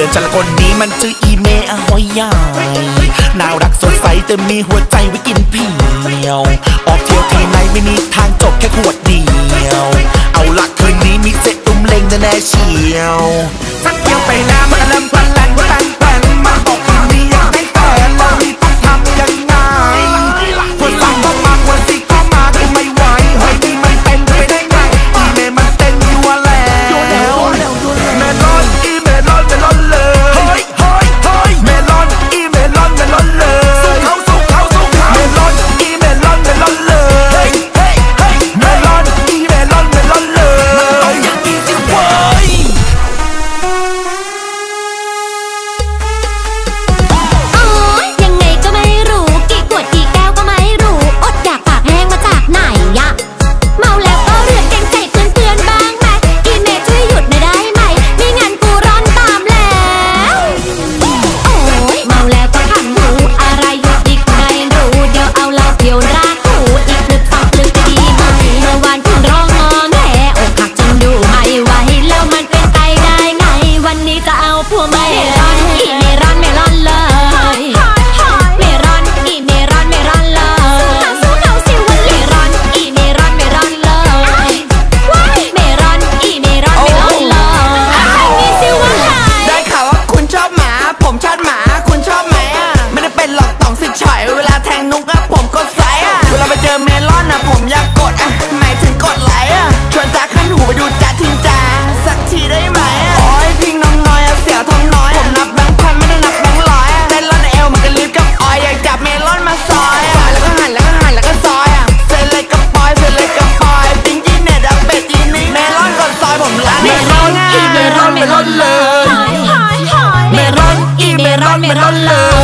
เพื่อนฉันละคนนี้มันชื่ออีเมอะหอยใหญ่น่ารักสดใสแต่มีหัวใจไว้กินเพียว ออกเที่ยวที่ไหนไม่มีทางจบแค่ขวดเดียว เอาละคืนนี้มีเซ็ตตุ้มเล็งแน่เชียวสักเที่ยวไปแล้วมันเริ่มพันแลนแปนแปน ผมอยากกดอะหมายถึงกดไลค์อะชวนจ้าขึ้นหูไปดูจ้าทิ้งจ้าสักทีได้ไหมอะโอ้ยพิงน้องน้อยอะเสียวทองน้อย ผมนับแบงค์พันไม่ได้นับแบงค์ร้อยอะเต้นรอนเอวเหมันกันลิฟต์กับออยอยากจับเมลอนมาซอยอะแล้วก็หั่นแล้วก็หั่นแล้วก็ซอยอะเซนเลยกับปอยเซนเลยกับปอยปิ้งจีเน็ตอะเป็ดจีนี่เมลอนก่อนซอยผมรักเมรอนอีเมรอนเมรอนเลยเมลอนอีเมลอนเมลอนเลย